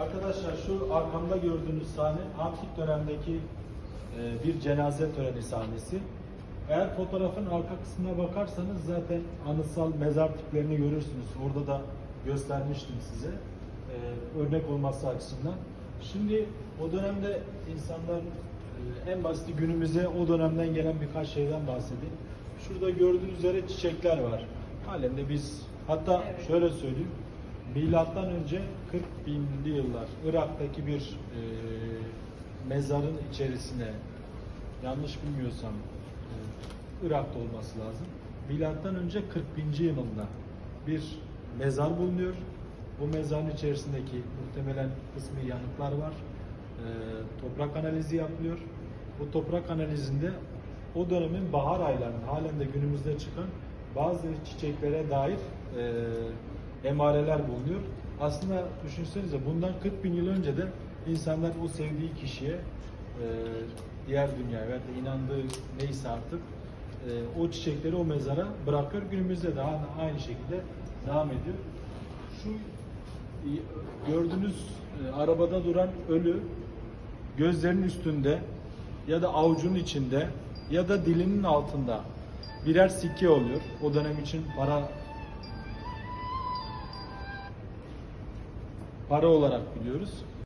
Arkadaşlar şu arkamda gördüğünüz sahne antik dönemdeki e, bir cenaze töreni sahnesi. Eğer fotoğrafın arka kısmına bakarsanız zaten anıtsal mezar tiplerini görürsünüz. Orada da göstermiştim size. e, örnek olması açısından. Şimdi o dönemde insanlar e, en basit günümüze o dönemden gelen birkaç şeyden bahsedeyim. Şurada gördüğünüz üzere çiçekler var. Halen de biz hatta Evet. şöyle söyleyeyim. Milattan önce 40 binli yıllar Irak'taki bir e, mezarın içerisine yanlış bilmiyorsam e, Irak'ta olması lazım. Milattan önce 40 binci yılında bir mezar bulunuyor. Bu mezarın içerisindeki muhtemelen kısmi yanıklar var. E, toprak analizi yapılıyor. Bu toprak analizinde o dönemin bahar aylarında halen de günümüzde çıkan bazı çiçeklere dair e, emareler bulunuyor. Aslında düşünsenize bundan 40 bin yıl önce de insanlar o sevdiği kişiye e, diğer dünyaya veya da inandığı neyse artık e, o çiçekleri o mezara bırakıyor. Günümüzde de aynı şekilde devam ediyor. Şu e, gördüğünüz e, arabada duran ölü gözlerinin üstünde ya da avucunun içinde ya da dilinin altında birer sikke oluyor. O dönem için para para olarak biliyoruz.